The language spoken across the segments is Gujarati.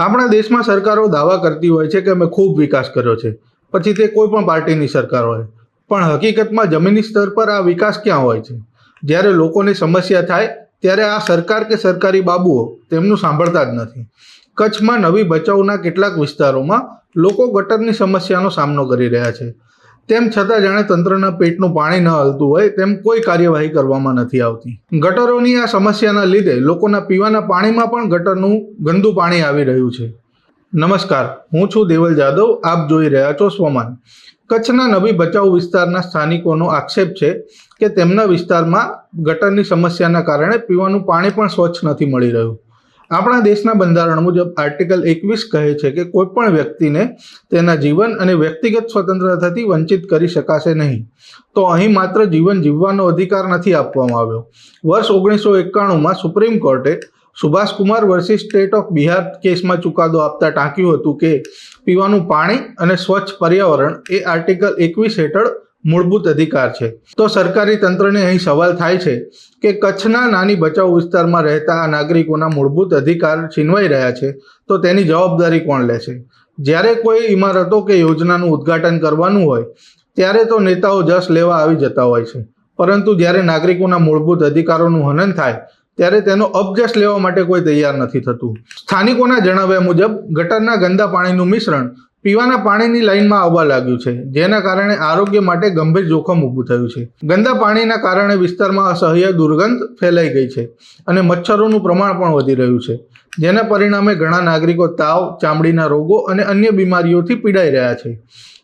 આપણા દેશમાં સરકારો દાવા કરતી હોય છે કે અમે ખૂબ વિકાસ કર્યો છે. પછી તે કોઈ પણ પાર્ટીની સરકાર હોય. પણ હકીકતમાં જમીની સ્તર પર આ વિકાસ ક્યાં હોય છે? જ્યારે લોકોની સમસ્યા થાય, ત્યારે આ સરકાર કે સરકારી બાબુઓ તેમનું સાંભળતા જ નથી. કચ્છમાં નવી બચાવના કેટલાક વિસ્તારોમાં લોકો ગટરની સમસ્યાનો સામનો કરી રહ્યા છે. તેમ છતાં જાણે તંત્રના પેટનું પાણી ન હલતું હોય તેમ કોઈ કાર્યવાહી કરવામાં નથી આવતી. ગટરોની આ સમસ્યાના લીધે લોકોના પીવાના પાણીમાં પણ ગટરનું ગંદુ પાણી આવી રહ્યું છે. નમસ્કાર, હું છું દેવલ જાદવ, આપ જોઈ રહ્યા છો સ્વમાન. કચ્છના નવી બચાવ વિસ્તારના સ્થાનિકોનો આક્ષેપ છે કે તેમના વિસ્તારમાં ગટરની સમસ્યાના કારણે પીવાનું પાણી પણ સ્વચ્છ નથી મળી રહ્યું. આપણા દેશના બંધારણ મુજબ આર્ટિકલ એકવીસ કહે છે કે કોઈ પણ વ્યક્તિને તેના જીવન અને વ્યક્તિગત સ્વતંત્રતાથી વંચિત કરી શકાશે નહીં. તો અહીં માત્ર જીવન જીવવાનો અધિકાર નથી આપવામાં આવ્યો. વર્ષ ઓગણીસો એકાણુંમાં સુપ્રીમ કોર્ટે Subhash Kumar versus state of Bihar કેસમાં ચુકાદો આપતા ટાંક્યું હતું કે પીવાનું પાણી અને સ્વચ્છ પર્યાવરણ એ આર્ટિકલ એકવીસ હેઠળ મૂળભૂત અધિકાર છે. તો સરકારી તંત્રને અહીં સવાલ થાય છે કે કચ્છના નાની બચાવ વિસ્તારમાં રહેતા આ નાગરિકોના મૂળભૂત અધિકાર છીનવાઈ રહ્યા છે તો તેની જવાબદારી કોણ છે? જ્યારે કોઈ ઇમારતો કે યોજનાનું ઉદ્ઘાટન કરવાનું હોય, ત્યારે તો નેતાઓ જશ લેવા આવી જતા હોય છે. પરંતુ જ્યારે નાગરિકોના મૂળભૂત અધિકારોનું હનન થાય, ત્યારે તેનો અપજસ લેવા માટે કોઈ તૈયાર નથી થતું. સ્થાનિકોના જણાવ્યા મુજબ, ગટરના ગંદા પાણીનું મિશ્રણ પીવાના પાણીની લાઇનમાં આવવા લાગ્યું છે, જેના કારણે આરોગ્ય માટે ગંભીર જોખમ ઊભું થયું છે. ગંદા પાણીના કારણે વિસ્તારમાં અસહ્ય દુર્ગંધ ફેલાઈ ગઈ છે અને મચ્છરોનું પ્રમાણ પણ વધી રહ્યું છે, જેના પરિણામે ઘણા નાગરિકો તાવ, ચામડીના રોગો અને અન્ય બીમારીઓથી પીડાઈ રહ્યા છે.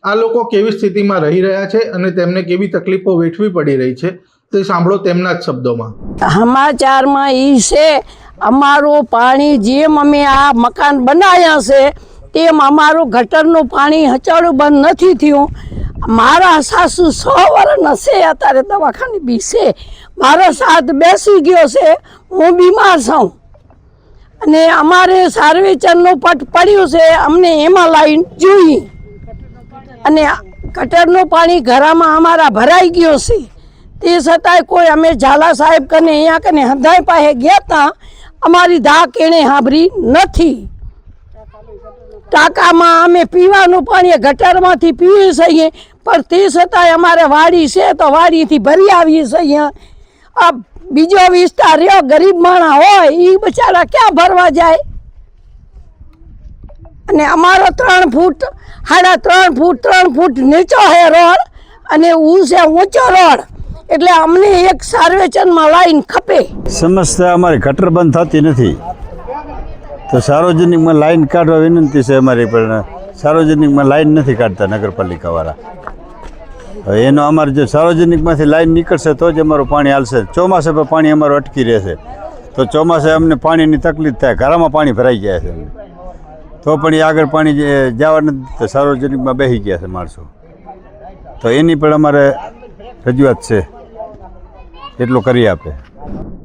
આ લોકો કેવી સ્થિતિમાં રહી રહ્યા છે અને તેમને કેવી તકલીફો વેઠવી પડી રહી છે, તે સાંભળો તેમના જ શબ્દોમાં. સમાચારમાં એ છે, અમારું પાણી જેમ અમે આ મકાન બનાવ્યા છે તેમ અમારું ગટરનું પાણી હચાડું બંધ નથી થયું. મારા સાસુ સો વર્ષ છે, અત્યારે દવાખાને બી મારો સાથ બેસી ગયો છે, હું બીમાર છું. અને અમારે સાર્વેચરનું પટ પડ્યું છે, અમને એમાં લાઈન જોઈ. અને ગટરનું પાણી ઘરમાં અમારા ભરાઈ ગયો છે. તે છતાંય કોઈ અમે ઝાલા સાહેબ કને અહીંયા કને હંધાઈ પાસે ગયા હતા અમારી ધા કેણે સાંભળી નથી. ટાંકામાં અમે પીવાનું પાણી ગટરમાંથી પીએ છીએ, પણ તે છતાંય અમારે વાડી છે તો વાડીથી ભરી આવીએ છીએ. આ બીજો વિસ્તાર રહ્યો, ગરીબ માણસ હોય એ બચારા ક્યાં ભરવા જાય? અને અમારો ત્રણ ફૂટ સાડા ત્રણ ફૂટ ત્રણ ફૂટ નીચો છે રોડ, અને ઊં છે ઊંચો રોડ. એટલે અમને એક સાર્વેચનમાં લાઈન ખપે. સમસ્યા અમારી ગટર બંધ થતી નથી. તો સાર્વજનિકમાં લાઈન કાઢવા વિનંતી છે અમારી, પણ સાર્વજનિકમાં લાઈન નથી કાઢતા નગરપાલિકાવાળા. હવે એનો અમારે જો સાર્વજનિકમાંથી લાઈન નીકળશે તો જ અમારું પાણી હાલશે. ચોમાસે પણ પાણી અમારું અટકી રહેશે. તો ચોમાસે અમને પાણીની તકલીફ થાય, ઘરમાં પાણી ભરાઈ જાય છે તો પણ એ આગળ પાણી જવા નથી તો સાર્વજનિકમાં બેસી ગયા છે માણસો. તો એની પણ અમારે રજૂઆત છે. એટલું કરી આપે.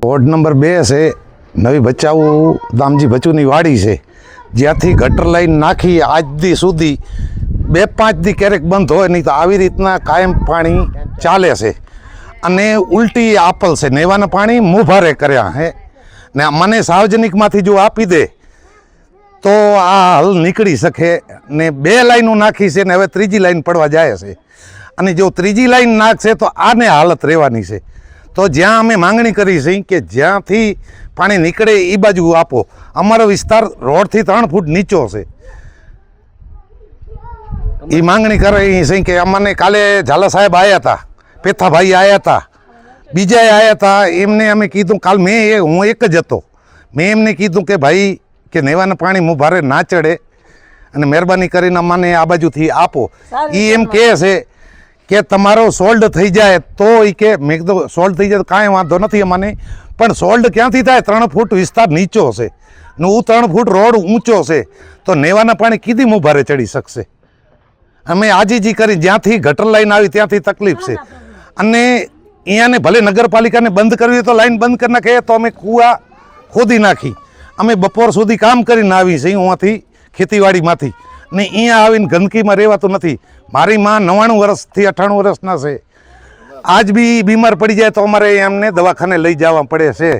વોર્ડ નંબર બે છે નવી બચાવું દામજી ભચુની વાડી છે. જ્યાંથી ગટર લાઈન નાખી આજથી સુધી બે પાંચ દી ક્યારેક બંધ હોય નહીં તો આવી રીતના કાયમ પાણી ચાલે છે. અને ઉલટી આપલ છે. નેવાના પાણી મુભારે કર્યા હે. ને મને સાર્વજનિકમાંથી જો આપી દે, તો આ હલ નીકળી શકે. ને બે લાઈનો નાખી છે ને હવે ત્રીજી લાઈન પડવા જાય છે. અને જો ત્રીજી લાઈન નાખશે તો આને હાલત રહેવાની છે. તો જ્યાં અમે માંગણી કરી છે કે જ્યાંથી પાણી નીકળે એ બાજુ આપો. અમારો વિસ્તાર રોડથી ત્રણ ફૂટ નીચો છે. એ માંગણી કરે છે કે અમને કાલે ઝાલા સાહેબ આવ્યા હતા પેથાભાઈ આવ્યા હતા બીજાએ આવ્યા હતા એમને અમે કીધું કાલ મેં એ હું એક જ હતો. મેં એમને કીધું કે ભાઈ કે નેવાના પાણી હું ભારે ના ચડે અને મહેરબાની કરીને અમને આ બાજુથી આપો. એ એમ કહે છે કે તમારો સોલ્ડ થઈ જાય તો એ કે મેં કીધું સોલ્ડ થઈ જાય તો કાંઈ વાંધો નથી અમને. પણ સોલ્ડ ક્યાંથી થાય? ત્રણ ફૂટ વિસ્તાર નીચો છે ને હું ત્રણ ફૂટ રોડ ઊંચો છે તો નેવાના પાણી કીધી હું ભારે ચડી શકશે? અમે આજીજી કરી જ્યાંથી ગટર લાઈન આવી ત્યાંથી તકલીફ છે. અને અહીંયાને ભલે નગરપાલિકાને બંધ કરવી તો લાઈન બંધ કરી નાખે, તો અમે કૂવા ખોદી નાખી. અમે બપોર સુધી કામ કરીને આવી છીએ અહીંયાથી ખેતીવાડીમાંથી. ને અહીંયા આવીને ગંદકીમાં રહેવાતું નથી. મારી માં નવ્વાણું વર્ષથી અઠ્ઠાણું વર્ષના છે. આજ બી બીમાર પડી જાય તો અમારે એમને દવાખાને લઈ જવા પડે છે.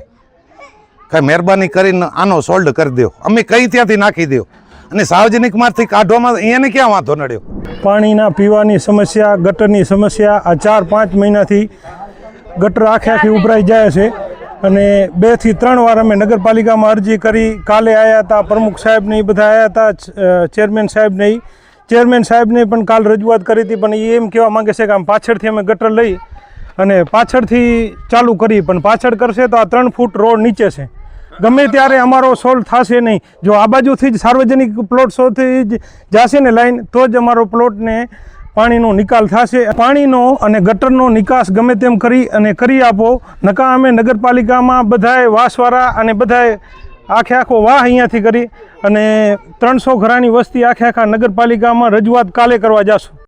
કાંઈ મહેરબાની કરીને આનો સોલ્ડ કરી દો. અમે કઈ ત્યાંથી નાખી દો. અને સાર્વજનિકમાંથી કાઢવામાં એને ક્યાં વાંધો નડ્યો? પાણીના પીવાની સમસ્યા, ગટરની સમસ્યા આ ચાર પાંચ મહિનાથી ગટર આખે આખી ઉભરાઈ જાય છે. અને બેથી ત્રણ વાર અમે નગરપાલિકામાં અરજી કરી. કાલે આવ્યા હતા પ્રમુખ સાહેબને એ બધા આવ્યા હતા ચેરમેન સાહેબને ઈ. ચેરમેન સાહેબને પણ કાલ રજૂઆત કરી હતી, પણ એ એમ કહેવા માંગે છે કે આમ પાછળથી અમે ગટર લઈ અને પાછળથી ચાલુ કરી, પણ પાછળ કરશે તો આ ત્રણ ફૂટ રોડ નીચે છે. ગમે ત્યારે અમારો સોલ્વ થશે નહીં. જો આ બાજુથી જ સાર્વજનિક પ્લોટસોથી જ જશે ને લાઈન તો જ અમારો પ્લોટને પાણીનો નિકાલ થશે. પાણીનો અને ગટરનો નિકાસ ગમે તેમ કરી અને કરી આપો. નકા અમે નગરપાલિકામાં બધાએ વાસવાળા અને બધાએ આખે આખો વાહ અહીંયાથી કરી અને ત્રણસો ઘરાની વસ્તી આખે આખા નગરપાલિકામાં રજૂઆત કાલે કરવા જશું.